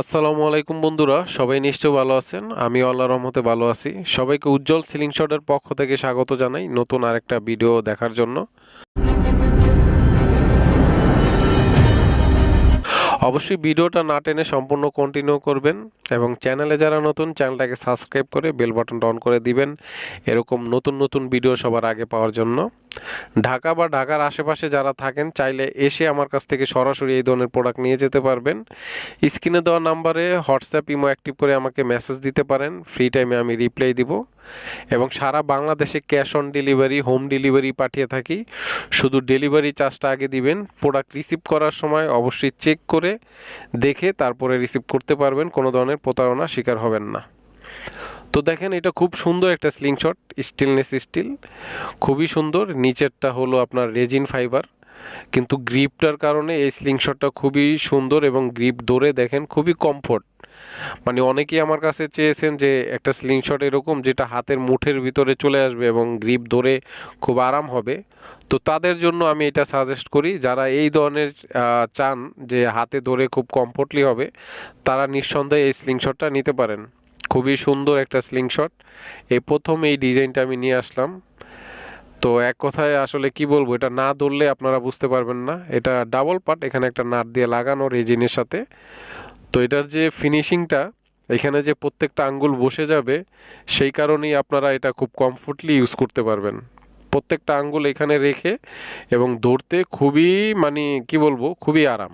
আসসালামু আলাইকুম বন্ধুরা, সবাই নিশ্চয় ভালো আছেন? আমি আল্লাহ রহমতে ভালো আছি। সবাইকে উজ্জ্বল সিলিং শটের পক্ষ থেকে স্বাগত জানাই নতুন আরেকটা ভিডিও দেখার জন্য। অবশ্যই ভিডিওটা না টেনে সম্পূর্ণ কন্টিনিউ করবেন এবং চ্যানেলে যারা নতুন, চ্যানেলটাকে সাবস্ক্রাইব করে বেল বাটনটা অন করে দিবেন। এরকম নতুন নতুন ভিডিও সবার আগে পাওয়ার জন্য। ঢাকা বা ঢাকার আশেপাশে যারা থাকেন, চাইলে এসে আমার কাছ থেকে সরাসরি এই ধরনের প্রোডাক্ট নিয়ে যেতে পারবেন। স্ক্রিনে দেওয়া নাম্বারে হোয়াটসঅ্যাপ ইমো অ্যাক্টিভ করে আমাকে মেসেজ দিতে পারেন। ফ্রি টাইমে আমি রিপ্লাই দিব। এবং সারা বাংলাদেশে cash on delivery, home delivery পাঠিয়ে থাকি। শুধু ডেলিভারি চার্জটা আগে দিবেন, প্রোডাক্ট রিসিভ করার সময় অবশ্যই চেক করে দেখে তারপরে রিসিভ করতে পারবেন, কোনো ধরনের প্রতারণা শিকার হবেন না। তো দেখেন, এটা খুব সুন্দর একটা স্লিংশট স্টিলনেস স্টিল খুবই সুন্দর, নিচেরটা হলো আপনার রেজিন ফাইবার কিন্তু গ্রিপটার কারণে এই স্লিংশটটা খুবই সুন্দর এবং গ্রিপ ধরে দেখেন, খুবই কমফোর্ট মানে অনেকেই আমার কাছে চেয়েছেন যে একটা স্লিংশট এরকম যেটা হাতের মুঠের ভিতরে চলে আসবে এবং গ্রিপ ধরে খুব আরাম হবে। তো তাদের জন্য আমি এটা সাজেস্ট করি, যারা এই ধরনের চান যে হাতে ধরে খুব কমফোর্টলি হবে, তারা নিঃসন্দেহে এই স্লিংশটটা নিতে পারেন। খুবই সুন্দর একটা স্লিংশট এই প্রথম এই ডিজাইনটা আমি নিয়ে আসলাম। তো এক কথায় আসলে কি বলব, এটা না ধরলে আপনারা বুঝতে পারবেন না। এটা ডাবল পার্ট এখানে একটা নাট দিয়ে লাগানো রেজিনের সাথে। তো এটার যে ফিনিশিংটা এখানে যে প্রত্যেকটা আঙ্গুল বসে যাবে, সেই কারণেই আপনারা এটা খুব কমফোর্টলি ইউজ করতে পারবেন। প্রত্যেকটা আঙ্গুল এখানে রেখে এবং ধরতে খুবই মানে কি বলব, খুবই আরাম।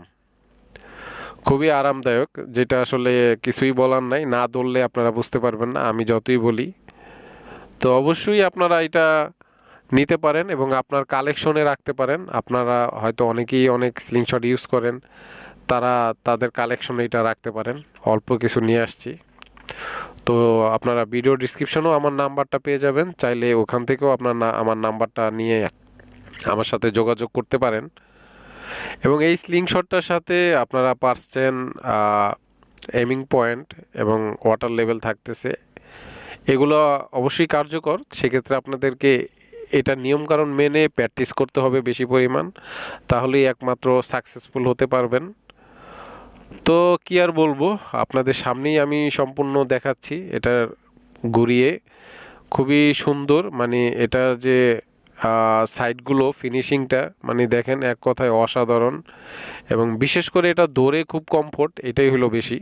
খুবই আরামদায়ক, যেটা আসলে কিছুই বলার নাই, না ধরলে আপনারা বুঝতে পারবেন না, আমি যতই বলি। তো অবশ্যই আপনারা এটা নিতে পারেন এবং আপনার কালেকশনে রাখতে পারেন। আপনারা হয়তো অনেকেই অনেক স্লিংশট ইউজ করেন। তারা তাদের কালেকশনে এটা রাখতে পারেন। অল্প কিছু নিয়ে আসছি। তো আপনারা ভিডিও ডিসক্রিপশনেও আমার নাম্বারটা পেয়ে যাবেন। চাইলে ওখান থেকেও আপনার না, আমার নাম্বারটা নিয়ে আমার সাথে যোগাযোগ করতে পারেন। এবং এই স্লিংশটটার সাথে আপনারা পারছেন এমিং পয়েন্ট এবং ওয়াটার লেভেল থাকতেছে। এগুলো অবশ্যই কার্যকর। সেক্ষেত্রে আপনাদেরকে এটা নিয়মকানুন মেনে প্র্যাকটিস করতে হবে বেশি পরিমাণ। তাহলেই একমাত্র সাকসেসফুল হতে পারবেন। তো কি আর বলব, আপনাদের সামনেই আমি সম্পূর্ণ দেখাচ্ছি এটার ঘুরিয়ে। খুবই সুন্দর মানে এটার যে সাইডগুলো ফিনিশিংটা মানে দেখেন এক কথায় অসাধারণ। এবং বিশেষ করে এটা দৌড়ে খুব কমফোর্ট, এটাই হলো বেশি।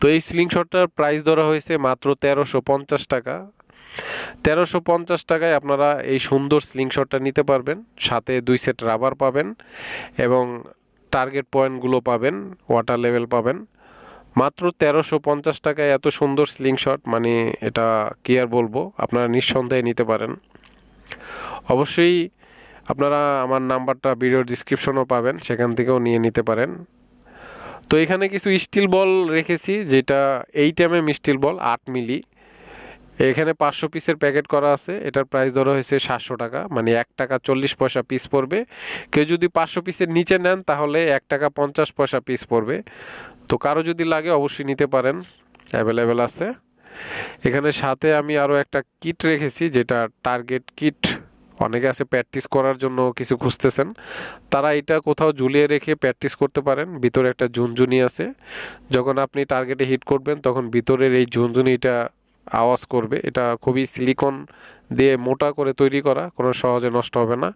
তো এই স্লিংশটটার প্রাইস ধরা হয়েছে মাত্র তেরোশো পঞ্চাশ টাকা। তেরোশো পঞ্চাশ টাকায় আপনারা এই সুন্দর স্লিংশটটা নিতে পারবেন, সাথে দুই সেট রাবার পাবেন। এবং টার্গেট পয়েন্টগুলো পাবেন ওয়াটার লেভেল পাবেন। মাত্র তেরোশো পঞ্চাশ টাকায় এত সুন্দর স্লিংশট মানে এটা কি আর বলব, আপনারা নিঃসন্দেহে নিতে পারেন। অবশ্যই আপনারা আমার নাম্বারটা ভিডিওর ডিসক্রিপশনও পাবেন, সেখান থেকেও নিয়ে নিতে পারেন। তো এখানে কিছু স্টিল বল রেখেছি, যেটা eight M M steel ball আট মিলি। এখানে পাঁচশো পিসের প্যাকেট করা আছে। এটার প্রাইস ধরা হয়েছে সাতশো টাকা। মানে এক টাকা চল্লিশ পয়সা পিস পড়বে। কেউ যদি পাঁচশো পিসের নিচে নেন, তাহলে এক টাকা পঞ্চাশ পয়সা পিস পড়বে। তো কারও যদি লাগে, অবশ্যই নিতে পারেন। অ্যাভেলেবেল আছে। এখানে সাথে আমি আরও একটা কিট রেখেছি, যেটা টার্গেট কিট অনেকে আছে প্র্যাকটিস করার জন্য কিছু খুঁজতেছেন। তারা এটা কোথাও ঝুলিয়ে রেখে প্র্যাকটিস করতে পারেন। ভিতরে একটা ঝুনঝুনি আছে। যখন আপনি টার্গেটে হিট করবেন, তখন ভিতরের এই ঝুনঝুনিটা আওয়াজ করবে। এটা খুবই সিলিকন দিয়ে মোটা করে তৈরি করা, কোনো সহজে নষ্ট হবে না।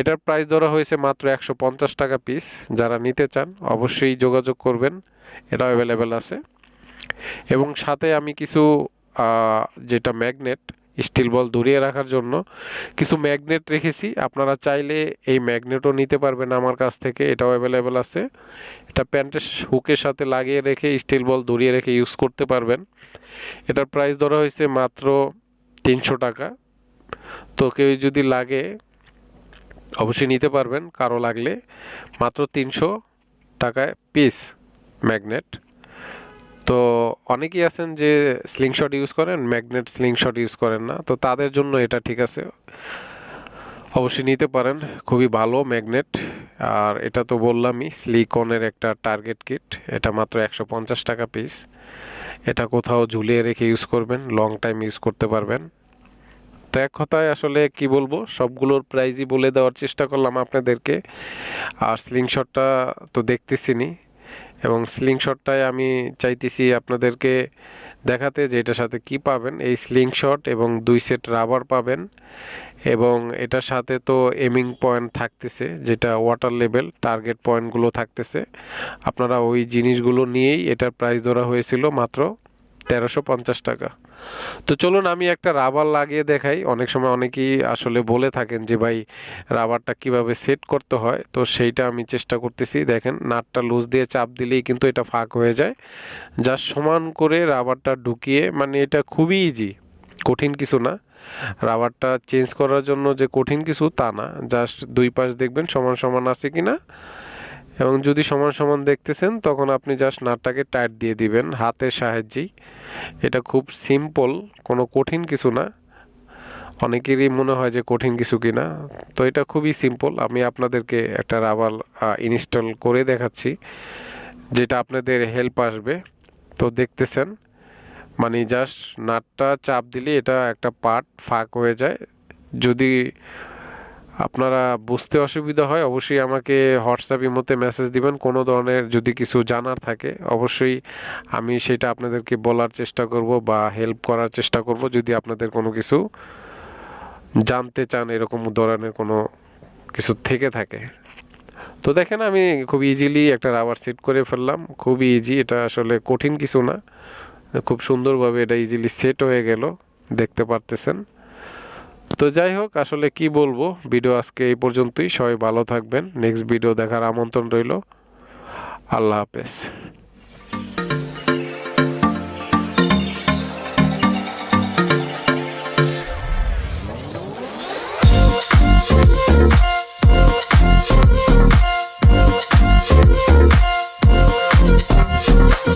এটার প্রাইস ধরা হয়েছে মাত্র একশো পঞ্চাশ টাকা পিস যারা নিতে চান, অবশ্যই যোগাযোগ করবেন। এটা অ্যাভেলেবেল আছে। এবং সাথে আমি কিছু যেটা ম্যাগনেট স্টিল বল ধরিয়ে রাখার জন্য কিছু ম্যাগনেট রেখেছি। আপনারা চাইলে এই ম্যাগনেটও নিতে পারবেন আমার কাছ থেকে, এটাও অ্যাভেলেবেল আছে। এটা প্যান্টের হুকের সাথে লাগিয়ে রেখে স্টিল বল ধরিয়ে রেখে ইউজ করতে পারবেন। এটার প্রাইস ধরা হয়েছে মাত্র তিনশো টাকা। তো কেউ যদি লাগে, অবশ্যই নিতে পারবেন, কারও লাগলে। মাত্র তিনশো টাকায় পিস ম্যাগনেট। তো অনেকেই আছেন যে স্লিংশট ইউজ করেন ম্যাগনেট স্লিংশট ইউজ করেন না, তো তাদের জন্য এটা ঠিক আছে। অবশ্যই নিতে পারেন, খুবই ভালো ম্যাগনেট আর এটা তো বললামই স্লিকনের একটা টার্গেট কিট এটা মাত্র একশো পঞ্চাশ টাকা পিস এটা কোথাও ঝুলিয়ে রেখে ইউজ করবেন লং টাইম ইউজ করতে পারবেন। তো এক কথায় আসলে কি বলব, সবগুলোর প্রাইজই বলে দেওয়ার চেষ্টা করলাম আপনাদেরকে। আর স্লিংশটটা তো দেখতেছিনি এবং স্লিংশটটাই আমি চাইতেছি আপনাদেরকে দেখাতে যে এটার সাথে কি পাবেন। এই স্লিংশট এবং দুই সেট রাবার পাবেন এবং এটার সাথে তো এমিং পয়েন্ট থাকতেছে, যেটা ওয়াটার লেভেল টার্গেট পয়েন্টগুলো থাকতেছে। আপনারা ওই জিনিসগুলো নিয়েই এটার প্রাইস ধরা হয়েছিল মাত্র তেরোশো পঞ্চাশ টাকা। তো চলুন আমি একটা রাবার লাগিয়ে দেখাই। অনেক সময় অনেকেই আসলে বলে থাকেন যে, ভাই, রাবারটা কীভাবে সেট করতে হয়? তো সেইটা আমি চেষ্টা করতেছি। দেখেন, নাটটা লুজ দিয়ে চাপ দিলেই কিন্তু এটা ফাঁক হয়ে যায়। যা সমান করে রাবারটা ঢুকিয়ে মানে এটা খুবই ইজি কঠিন কিছু না। রাবারটা চেঞ্জ করার জন্য যে কঠিন কিছু তা না। জাস্ট দুই পাশ দেখবেন সমান সমান আছে কি না এবং যদি সমান সমান দেখতেছেন, তখন আপনি জাস্ট নাটটাকে টাইট দিয়ে দিবেন, হাতের সাহায্যেই এটা খুব সিম্পল কোনো কঠিন কিছু না। অনেকেরই মনে হয় যে কঠিন কিছু কিনা। তো এটা খুবই সিম্পল আমি আপনাদেরকে একটা রাবার ইনস্টল করে দেখাচ্ছি, যেটা আপনাদের হেল্প আসবে। তো দেখতেছেন মানে জাস্ট নাটটা চাপ দিলে এটা একটা পার্ট ফাঁক হয়ে যায়। যদি আপনারা বুঝতে অসুবিধা হয়, অবশ্যই আমাকে হোয়াটসঅ্যাপ ইমোতে মেসেজ দিবেন। কোনো ধরনের যদি কিছু জানার থাকে, অবশ্যই আমি সেটা আপনাদেরকে বলার চেষ্টা করব বা হেল্প করার চেষ্টা করব। যদি আপনাদের কোনো কিছু জানতে চান, এরকম ধরনের কোনো কিছু থেকে থাকে। তো দেখেন, আমি খুব ইজিলি একটা রাবার সেট করে ফেললাম। খুবই ইজি এটা আসলে কঠিন কিছু না। খুব সুন্দরভাবে এটা ইজিলি সেট হয়ে গেল। দেখতে পারতেছেন। তো যাই হোক, আসলে কি বলব? ভিডিও আজকে এই পর্যন্তই। সবাই ভালো থাকবেন। নেক্সট ভিডিও দেখার আমন্ত্রণ রইল। আল্লাহ হাফেজ।